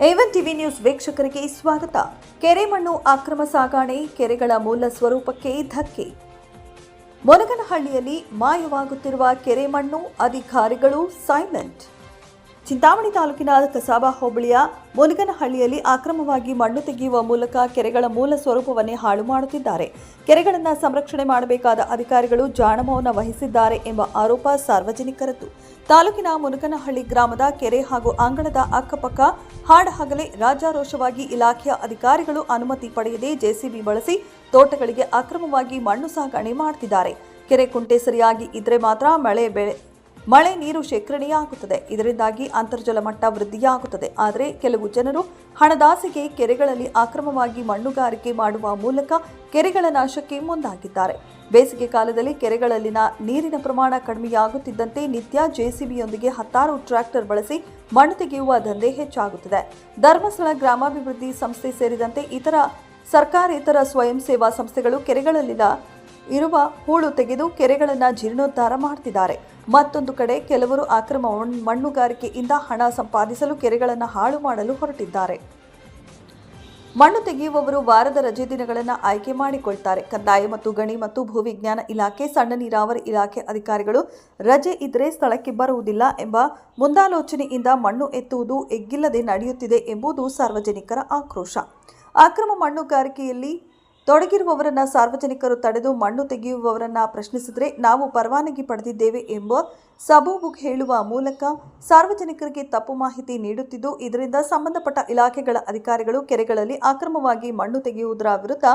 SN TV news ವೀಕ್ಷಕರಿಗೆ ಸ್ವಾಗತ. ಕೆರೆ ಮಣ್ಣು ಅಕ್ರಮ ಸಾಗಾಣೆ, ಕೆರೆಗಳ ಮೂಲ ಸ್ವರೂಪಕ್ಕೆ ಧಕ್ಕೆ. ಮೊನಗನಹಳ್ಳಿಯಲ್ಲಿ ಮಾಯವಾಗುತ್ತಿರುವ ಕೆರೆ ಮಣ್ಣು ಅಧಿಕಾರಿಗಳು ಸೈಲೆಂಟ್. ಚಿಂತಾಮಣಿ ತಾಲೂಕಿನ ಕಸಾಬಾ ಹೋಬಳಿಯ ಮುನಗನಹಳ್ಳಿಯಲ್ಲಿ ಅಕ್ರಮವಾಗಿ ಮಣ್ಣು ತೆಗೆಯುವ ಮೂಲಕ ಕೆರೆಗಳ ಮೂಲ ಸ್ವರೂಪವನ್ನೇ ಹಾಳು ಮಾಡುತ್ತಿದ್ದಾರೆ. ಕೆರೆಗಳನ್ನು ಸಂರಕ್ಷಣೆ ಮಾಡಬೇಕಾದ ಅಧಿಕಾರಿಗಳು ಜಾಣಮೌನ ವಹಿಸಿದ್ದಾರೆ ಎಂಬ ಆರೋಪ ಸಾರ್ವಜನಿಕರದ್ದು. ತಾಲೂಕಿನ ಮುನಗನಹಳ್ಳಿ ಗ್ರಾಮದ ಕೆರೆ ಹಾಗೂ ಅಂಗಳದ ಅಕ್ಕಪಕ್ಕ ಹಾಡಹಗಲೇ ರಾಜಾರೋಷವಾಗಿ ಇಲಾಖೆಯ ಅಧಿಕಾರಿಗಳು ಅನುಮತಿ ಪಡೆಯದೆ ಜೆಸಿಬಿ ಬಳಸಿ ತೋಟಗಳಿಗೆ ಅಕ್ರಮವಾಗಿ ಮಣ್ಣು ಸಾಗಣೆ ಮಾಡುತ್ತಿದ್ದಾರೆ ಕೆರೆ ಕುಂಟೆ ಸರಿಯಾಗಿ ಇದ್ರೆ ಮಾತ್ರ ಮಳೆ ಬೆಳೆ ಮಳೆ ನೀರು ಶೇಖರಣೆಯಾಗುತ್ತದೆ. ಇದರಿಂದಾಗಿ ಅಂತರ್ಜಲ ಮಟ್ಟ ವೃದ್ಧಿಯಾಗುತ್ತದೆ. ಆದರೆ ಕೆಲವು ಜನರು ಹಣದಾಸಿಗೆ ಕೆರೆಗಳಲ್ಲಿ ಅಕ್ರಮವಾಗಿ ಮಣ್ಣುಗಾರಿಕೆ ಮಾಡುವ ಮೂಲಕ ಕೆರೆಗಳ ನಾಶಕ್ಕೆ ಮುಂದಾಗಿದ್ದಾರೆ. ಬೇಸಿಗೆ ಕಾಲದಲ್ಲಿ ಕೆರೆಗಳಲ್ಲಿನ ನೀರಿನ ಪ್ರಮಾಣ ಕಡಿಮೆಯಾಗುತ್ತಿದ್ದಂತೆ ನಿತ್ಯ ಜೆಸಿಬಿಯೊಂದಿಗೆ ಹತ್ತಾರು ಟ್ರ್ಯಾಕ್ಟರ್ ಬಳಸಿ ಮಣ್ಣು ತೆಗೆಯುವ ದಂಧೆ ಹೆಚ್ಚಾಗುತ್ತಿದೆ. ಧರ್ಮಸ್ಥಳ ಗ್ರಾಮಾಭಿವೃದ್ಧಿ ಸಂಸ್ಥೆ ಸೇರಿದಂತೆ ಇತರ ಸರ್ಕಾರೇತರ ಸ್ವಯಂ ಸೇವಾ ಸಂಸ್ಥೆಗಳು ಕೆರೆಗಳಲ್ಲಿನ ಇರುವ ಹೂಳು ತೆಗೆದು ಕೆರೆಗಳನ್ನು ಜೀರ್ಣೋದ್ಧಾರ ಮಾಡ್ತಿದ್ದಾರೆ. ಮತ್ತೊಂದು ಕಡೆ ಕೆಲವರು ಅಕ್ರಮ ಮಣ್- ಮಣ್ಣುಗಾರಿಕೆಯಿಂದ ಹಣ ಸಂಪಾದಿಸಲು ಕೆರೆಗಳನ್ನು ಹಾಳು ಮಾಡಲು ಹೊರಟಿದ್ದಾರೆ. ಮಣ್ಣು ತೆಗೆಯುವವರು ವಾರದ ರಜೆ ದಿನಗಳನ್ನು ಆಯ್ಕೆ ಮಾಡಿಕೊಳ್ತಾರೆ. ಕಂದಾಯ ಮತ್ತು ಗಣಿ ಮತ್ತು ಭೂವಿಜ್ಞಾನ ಇಲಾಖೆ, ಸಣ್ಣ ನೀರಾವರಿ ಇಲಾಖೆ ಅಧಿಕಾರಿಗಳು ರಜೆ ಇದ್ರೆ ಸ್ಥಳಕ್ಕೆ ಬರುವುದಿಲ್ಲ ಎಂಬ ಮುಂದಾಲೋಚನೆಯಿಂದ ಮಣ್ಣು ಎತ್ತುವುದು ಎಗ್ಗಿಲ್ಲದೆ ನಡೆಯುತ್ತಿದೆ ಎಂಬುದು ಸಾರ್ವಜನಿಕರ ಆಕ್ರೋಶ. ಅಕ್ರಮ ಮಣ್ಣುಗಾರಿಕೆಯಲ್ಲಿ ತೊಡಗಿರುವವರನ್ನ ಸಾರ್ವಜನಿಕರು ತಡೆದು ಮಣ್ಣು ತೆಗೆಯುವವರನ್ನ ಪ್ರಶ್ನಿಸಿದರೆ ನಾವು ಪರವಾನಗಿ ಪಡೆದಿದ್ದೇವೆ ಎಂಬ ಸಬೂಬು ಹೇಳುವ ಮೂಲಕ ಸಾರ್ವಜನಿಕರಿಗೆ ತಪ್ಪು ಮಾಹಿತಿ ನೀಡುತ್ತಿದ್ದು, ಇದರಿಂದ ಸಂಬಂಧಪಟ್ಟ ಇಲಾಖೆಗಳ ಅಧಿಕಾರಿಗಳು ಕೆರೆಗಳಲ್ಲಿ ಅಕ್ರಮವಾಗಿ ಮಣ್ಣು ತೆಗೆಯುವುದರ ವಿರುದ್ಧ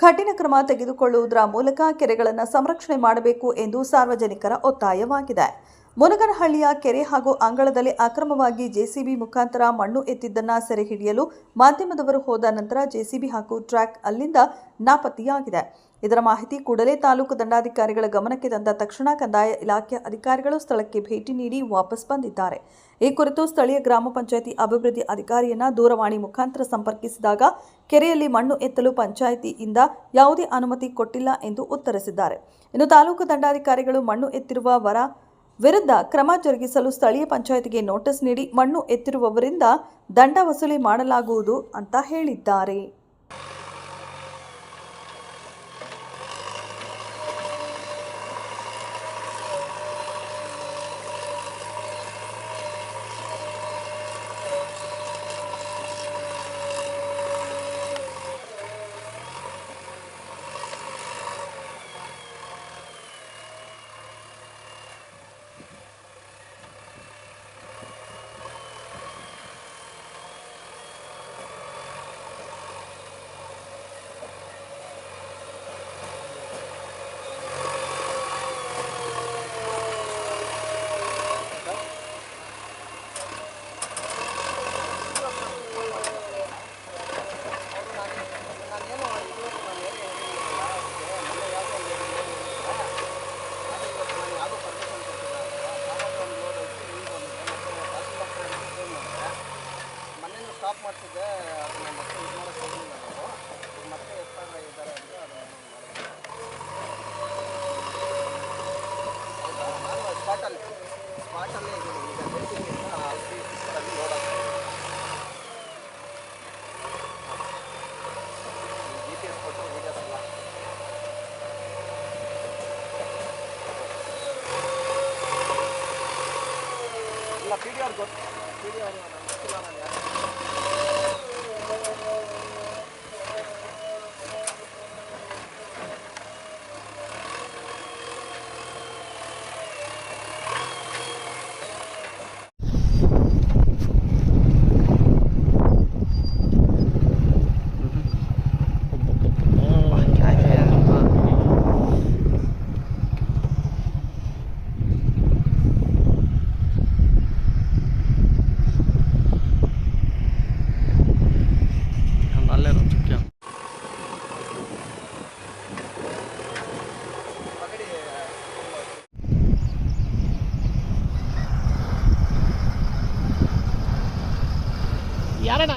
ಕಠಿಣ ಕ್ರಮ ತೆಗೆದುಕೊಳ್ಳುವುದರ ಮೂಲಕ ಕೆರೆಗಳನ್ನು ಸಂರಕ್ಷಣೆ ಮಾಡಬೇಕು ಎಂದು ಸಾರ್ವಜನಿಕರ ಒತ್ತಾಯವಾಗಿದೆ. ಮುನಗನಹಳ್ಳಿಯ ಕೆರೆ ಹಾಗೂ ಅಂಗಳದಲ್ಲಿ ಅಕ್ರಮವಾಗಿ ಜೆಸಿಬಿ ಮುಖಾಂತರ ಮಣ್ಣು ಎತ್ತಿದ್ದನ್ನ ಸೆರೆ ಹಿಡಿಯಲು ಮಾಧ್ಯಮದವರು ಹೋದ ನಂತರ ಜೆಸಿಬಿ ಹಾಗೂ ಟ್ರ್ಯಾಕ್ ಅಲ್ಲಿಂದ ನಾಪತ್ತೆಯಾಗಿದೆ. ಇದರ ಮಾಹಿತಿ ಕೂಡಲೇ ತಾಲೂಕು ದಂಡಾಧಿಕಾರಿಗಳ ಗಮನಕ್ಕೆ ತಂದ ತಕ್ಷಣ ಕಂದಾಯ ಇಲಾಖೆ ಅಧಿಕಾರಿಗಳು ಸ್ಥಳಕ್ಕೆ ಭೇಟಿ ನೀಡಿ ವಾಪಸ್ ಬಂದಿದ್ದಾರೆ. ಈ ಕುರಿತು ಸ್ಥಳೀಯ ಗ್ರಾಮ ಪಂಚಾಯಿತಿ ಅಭಿವೃದ್ಧಿ ಅಧಿಕಾರಿಯನ್ನ ದೂರವಾಣಿ ಮುಖಾಂತರ ಸಂಪರ್ಕಿಸಿದಾಗ ಕೆರೆಯಲ್ಲಿ ಮಣ್ಣು ಎತ್ತಲು ಪಂಚಾಯಿತಿಯಿಂದ ಯಾವುದೇ ಅನುಮತಿ ಕೊಟ್ಟಿಲ್ಲ ಎಂದು ಉತ್ತರಿಸಿದ್ದಾರೆ. ಇನ್ನು ತಾಲೂಕು ದಂಡಾಧಿಕಾರಿಗಳು ಮಣ್ಣು ಎತ್ತಿರುವ ವರ ವಿರುದ್ಧ ಕ್ರಮ ಜರುಗಿಸಲು ಸ್ಥಳೀಯ ಪಂಚಾಯತ್ಗೆ ನೋಟಿಸ್ ನೀಡಿ ಮಣ್ಣು ಎತ್ತಿರುವವರಿಂದ ದಂಡ ವಸೂಲಿ ಮಾಡಲಾಗುವುದು ಅಂತ ಹೇಳಿದ್ದಾರೆ. ಸ್ಟಾಪ್ ಮಾಡ್ತಿದ್ದೆ ಅದನ್ನ ಮತ್ತೆ ಇದು ಮಾಡೋಕ್ಕೆ ಹೋಗಲಿಲ್ಲ ನಾವು ಈಗ ಮತ್ತೆ ಎಷ್ಟಾಗ ಇದ್ದಾರೆ ಅಂದರೆ ಅದನ್ನು ಹೌದಾ ನಾನು ಸ್ಪಾಟಲ್ಲಿ ಸ್ಪಾಟಲ್ಲೇ ಇದ್ದೀನಿ ಈಗ ವೇಟಿಂಗ್ ಅಲ್ಲಿ ನೋಡೋದು ಜಿ ಪಿ ಎಸ್ ಕೊಟ್ಟರು ವೀಡಿಯೋಸ್ ಎಲ್ಲ ಇಲ್ಲ ಪಿ ಡಿ ಅವ್ರು ಗೊತ್ತು ಪಿ ಡಿ ಅವರು ನನಗೆ ಗೊತ್ತಿಲ್ಲ ನಾನು ಯಾರು ಯಾರಣ್ಣ